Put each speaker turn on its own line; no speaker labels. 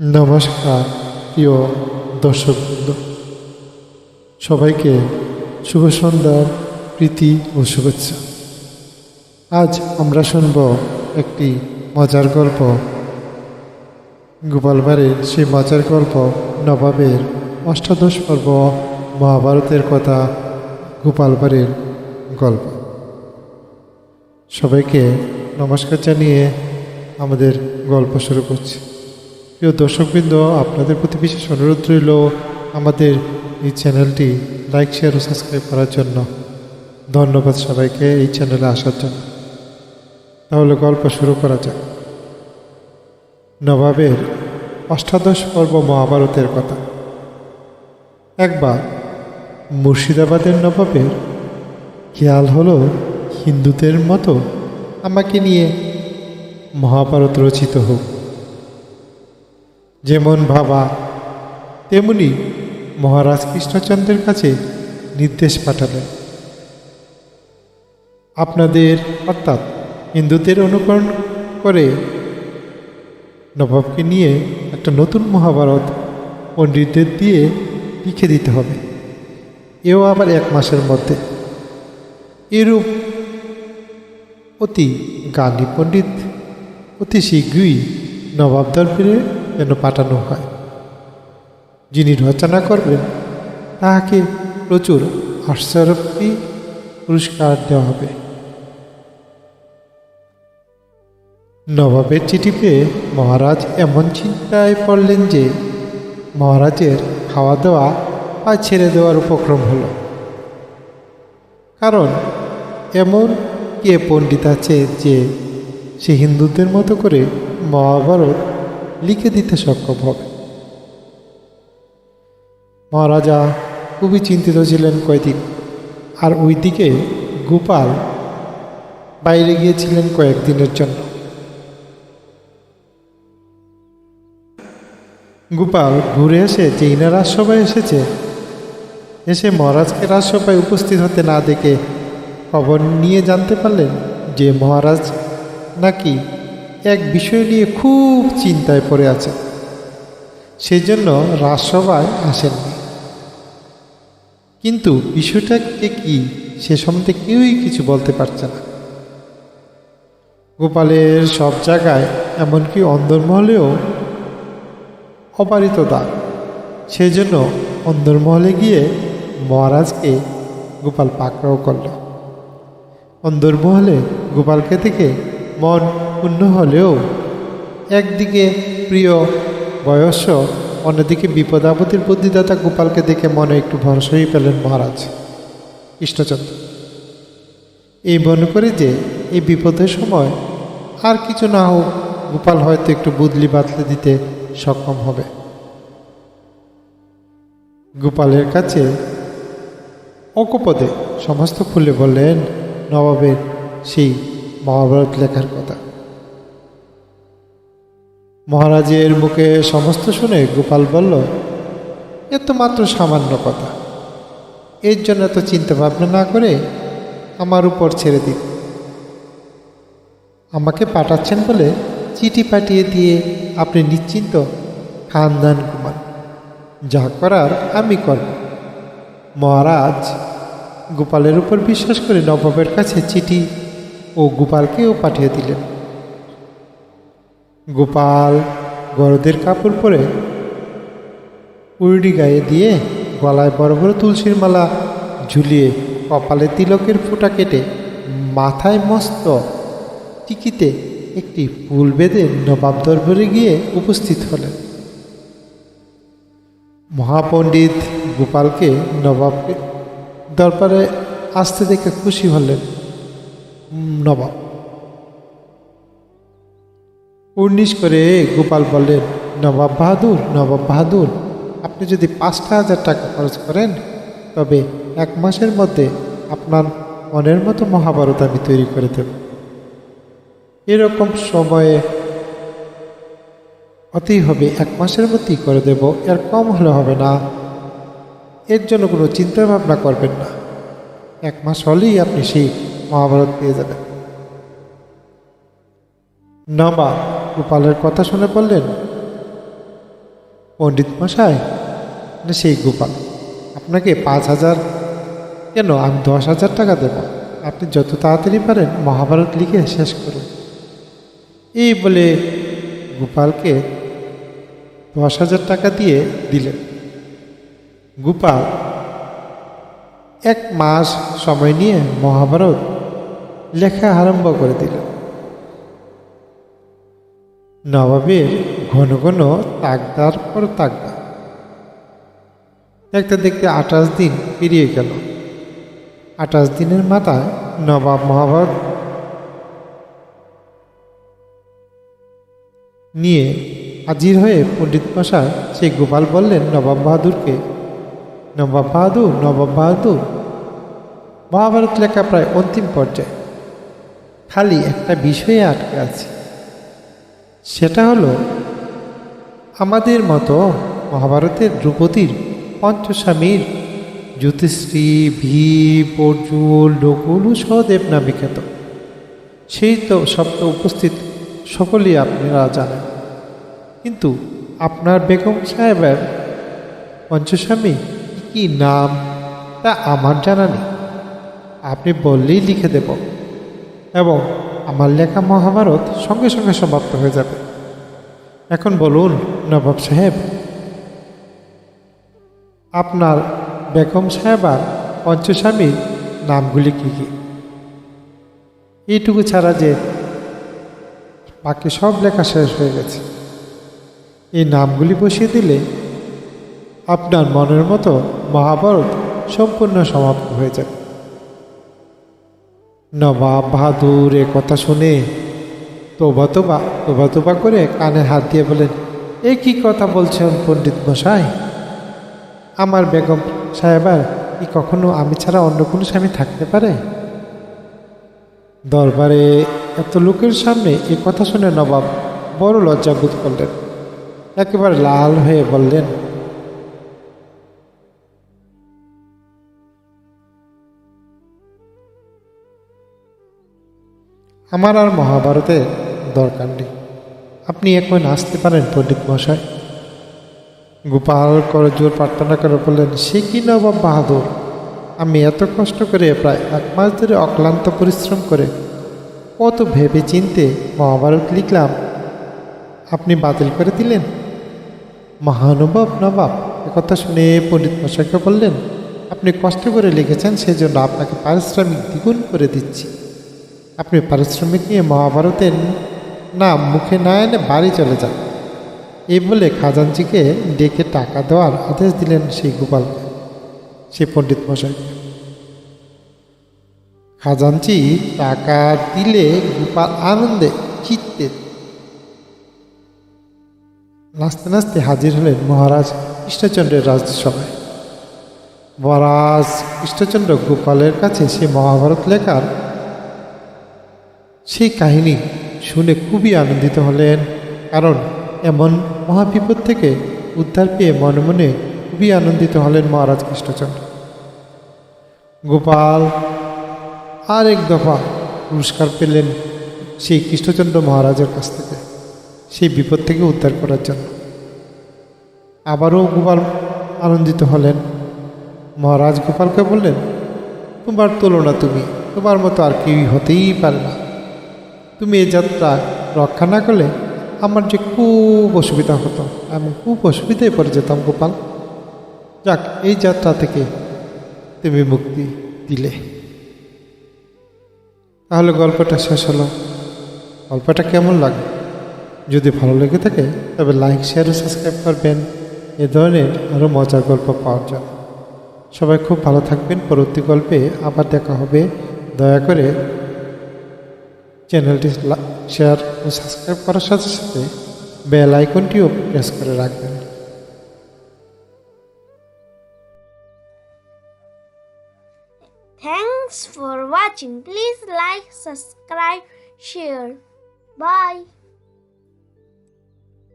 নমস্কার, প্রিয় দর্শকবৃন্দ সবাইকে শুভ সন্ধ্যার প্রীতি ও শুভেচ্ছা। আজ আমরা শুনব একটি মজার গল্প। গোপালবাড়ির সেই মজার গল্প নবাবের অষ্টাদশ পর্ব মহাভারতের কথা, গোপালবাড়ির গল্প। সবাইকে নমস্কার জানিয়ে আমাদের গল্প শুরু করছি। প্রিয় দর্শকবৃন্দ, আপনাদের প্রতি বিশেষ অনুরোধ রইল আমাদের এই চ্যানেলটি লাইক, শেয়ার ও সাবস্ক্রাইব করার জন্য। ধন্যবাদ সবাইকে এই চ্যানেলে আসার জন্য। তাহলে গল্প শুরু করা যাক। নবাবের অষ্টাদশ পর্ব মহাভারতের কথা। একবার মুর্শিদাবাদের নবাবের খেয়াল হলো, হিন্দুদের মতো আমাকে নিয়ে মহাভারত রচিত হোক। যেমন ভাবা তেমনি মহারাজ কৃষ্ণচন্দ্রের কাছে নির্দেশ পাঠালেন। আপনাদের, অর্থাৎ হিন্দুদের অনুকরণ করে নবাবকে নিয়ে একটা নতুন মহাভারত পণ্ডিতদের দিয়ে লিখে দিতে হবে। এও আবার এক মাসের মধ্যে। এরূপ অতি গান্ধী পণ্ডিত অতি শীঘ্রই নবাব দরবারে যেন পাঠানো হয়। যিনি রচনা করবেন, তাহাকে প্রচুর আশ্চর্যী পুরস্কার দেওয়া হবে। নবাবের চিঠি পেয়ে মহারাজ এমন চিন্তায় পড়লেন যে, মহারাজের খাওয়া দাওয়া বা ছেড়ে দেওয়ার উপক্রম হল। কারণ এমন কে পণ্ডিত আছে যে, সে হিন্দুদের মতো করে মহাভারত লিখে দিতে সক্ষম হবে। মহারাজা খুবই চিন্তিত ছিলেন কয়েকদিন আর ওইদিকে গোপাল বাইরে গিয়েছিলেন কয়েকদিনের জন্য। গোপাল ঘুরে এসে যে না রাজসভায় এসেছে, এসে মহারাজকে রাজসভায় উপস্থিত হতে না দেখে খবর নিয়ে জানতে পারলেন যে মহারাজ নাকি এক বিষয় নিয়ে খুব চিন্তায় পড়ে আছে। সেই জন্য রাজসভায় আসেননি। কিন্তু বিষয়টাকে কি সে সম্বন্ধে কেউই কিছু বলতে পারছে না। গোপালের সব জায়গায় এমনকি অন্দরমহলেও অপারিত দ্বার। সেই জন্য অন্দরমহলে গিয়ে মহারাজকে গোপাল পাকড়াও করল। অন্দরমহলে গোপালকে থেকে মন পূর্ণ হলেও একদিকে প্রিয় বয়স অন্যদিকে বিপদ আপদের বুদ্ধিদাতা গোপালকে দেখে মনে একটু ভরসাই পেলেন মহারাজ। কৃষ্ণচন্দ্র, এই মনে করে যে এই বিপদের সময় আর কিছু না হোক গোপাল হয়তো একটু বুদলি বাতলে দিতে সক্ষম হবে। গোপালের কাছে অকপদে সমস্ত খুলে বললেন, নবাবের সেই মহাভারত লেখার কথা। মহারাজের মুখে সমস্ত শুনে গোপাল বলল, এ তো মাত্র সামান্য কথা। এর জন্য এত চিন্তা ভাবনা না করে আমার উপর ছেড়ে দিন। আমাকে পাঠাচ্ছেন বলে চিঠি পাঠিয়ে দিয়ে আপনি নিশ্চিন্ত, খানদান কুমার। যা করার আমি করব। মহারাজ, গোপালের উপর বিশ্বাস করে নবাবের কাছে চিঠি ও গোপালকেও পাঠিয়ে দিলেন। গোপাল গরদের কাপড় পরে উড়ি গায়ে দিয়ে গলায় বড় বড় তুলসীর মালা ঝুলিয়ে কপালে তিলকের ফোঁটা কেটে মাথায় মস্ত টিকিতে একটি ফুল বেঁধে নবাব দরবারে গিয়ে উপস্থিত হলেন। মহাপণ্ডিত গোপালকে নবাবকে দরবারে আসতে দেখে খুশি হলেন। নবাব উর্নিশ করে গোপাল বললেন নবাব বাহাদুর নবাব বাহাদুর, আপনি যদি পাঁচটা হাজার টাকা খরচ করেন, তবে এক মাসের মধ্যে আপনার মনের মতো মহাভারত আমি তৈরি করে দেব। এরকম সময়ে অতি হবে, এক মাসের মধ্যেই করে দেব, এর কম হলে হবে না। এর জন্য কোনো চিন্তা ভাবনা করবেন না। এক মাস হলেই আপনি সেই মহাভারত পেয়ে যাবেন। নবা গোপালের কথা শুনে বললেন, পণ্ডিত মশাই না সেই গোপাল, আপনাকে পাঁচ হাজার, কেন আমি দশ হাজার টাকা দেব? আপনি যত তাড়াতাড়ি পারেন মহাভারত লিখে শেষ করুন। এই বলে গোপালকে দশ হাজার টাকা দিয়ে দিলেন। গোপাল এক মাস সময় নিয়ে মহাভারত লেখা আরম্ভ করে দিল নবাবের ঘন ঘন তাকদার পর তাকদা দেখতে দেখতে আঠাশ দিন পেরিয়ে গেল। আঠাশ দিনের মাথায় নবাব মহাভারত নিয়ে হাজির হয়ে পণ্ডিত মশাই সেই গোপাল বললেন, নবাব বাহাদুরকে, নবাব বাহাদুর নবাব বাহাদুর। মহাভারত লেখা প্রায় অন্তিম পর্যায়ে। খালি একটা বিষয়ে আটকে আছে। সেটা হলো আমাদের মতো মহাভারতের দ্রৌপদীর পঞ্চস্বামীর জ্যোতিশ্রী ভীম, অর্জুন নকুল ও সহদেব নামে খ্যাত। সেই তো সপ্ত উপস্থিত সকলেই আপনারা জানেন। কিন্তু আপনার বেগম সাহেবের পঞ্চস্বামী কি নাম তা আমার জানা নেই। আপনি বললেই লিখে দেব। এবং আমার লেখা মহাভারত সঙ্গে সঙ্গে সমাপ্ত হয়ে যাবে। এখন বলুন, নবাব সাহেব, আপনার বেগম সাহেবার পঞ্চস্বামীর নামগুলি কী কী? এইটুকু ছাড়া যে বাকি সব লেখা শেষ হয়ে গেছে। এই নামগুলি বসিয়ে দিলে আপনার মনের মতো মহাভারত সম্পূর্ণ সমাপ্ত হয়ে যাবে। নবাব বাহাদুর এ কথা শুনে তোবা তোবা তোবা তোবা করে কানে হাত দিয়ে বলেন এ কি কথা বলছেন পণ্ডিত মশাই? আমার বেগম সাহেবার কি কখনো আমি ছাড়া অন্য কোনো স্বামী থাকতে পারে? দরবারে এত লোকের সামনে এ কথা শুনে নবাব বড় লজ্জা বোধ করলেন। একেবারে লাল হয়ে বললেন আমার আর মহাভারতের দরকার নেই। আপনি এখন আসতে পারেন, পণ্ডিত মশাই। গোপাল করে জোর প্রার্থনা করে বললেন, সে কি নবাব বাহাদুর? আমি এত কষ্ট করে প্রায় এক মাস ধরে অক্লান্ত পরিশ্রম করে কত ভেবে চিনতে মহাভারত লিখলাম, আপনি বাতিল করে দিলেন? মহানুভব নবাব একথা শুনে পণ্ডিত মশাইকে বললেন, আপনি কষ্ট করে লিখেছেন, সেজন্য আপনাকে পারিশ্রমিক দ্বিগুণ করে দিচ্ছি। আপনি পারিশ্রমিক নিয়ে মহাভারতের নাম মুখে না এনে বাড়ি চলে যান। এই বলে খাজানজিকে ডেকে টাকা দেওয়ার আদেশ দিলেন সেই গোপালকে সেই পণ্ডিত মশাইকে খাজানজি টাকা দিলে গোপাল আনন্দে চিত্তে নাচতে নাচতে হাজির হলেন মহারাজ কৃষ্ণচন্দ্রের রাজসভায়। মহারাজ কৃষ্ণচন্দ্র গোপালের কাছে সে মহাভারত লেখার সেই কাহিনী শুনে খুবই আনন্দিত হলেন। কারণ এমন মহাবিপদ থেকে উদ্ধার পেয়ে মনে মনে খুবই আনন্দিত হলেন মহারাজ কৃষ্ণচন্দ্র। গোপাল, আর এক দফা পুরস্কার পেলেন সেই কৃষ্ণচন্দ্র মহারাজের কাছ থেকে, সেই বিপদ থেকে উদ্ধার করার জন্য। আবারও গোপাল আনন্দিত হলেন। মহারাজ গোপালকে বললেন, তোমার তুলনা তুমি, তোমার মতো আর কেউই হতেই পারে না। তুমি এই যাত্রা রক্ষা না করলে আমার যে খুব অসুবিধা হতো। আমি খুব অসুবিধায় পড়ে যেতাম, গোপাল। যাক, এই যাত্রা থেকে তুমি মুক্তি দিলে। তাহলে গল্পটা শেষ হলো। গল্পটা কেমন লাগে? যদি ভালো লেগে থাকে, তবে লাইক শেয়ার ও সাবস্ক্রাইব করবেন। এ ধরনের আরও মজার গল্প পাওয়ার জন্য। সবাই খুব ভালো থাকবেন। পরবর্তী গল্পে আবার দেখা হবে। দয়া করে চ্যানেলটি শেয়ার ও সাবস্ক্রাইব করার সাথে সাথে বেল আইকনটিও প্রেস করে রাখবেন
Thanks for watching. Please like, subscribe, share. Bye.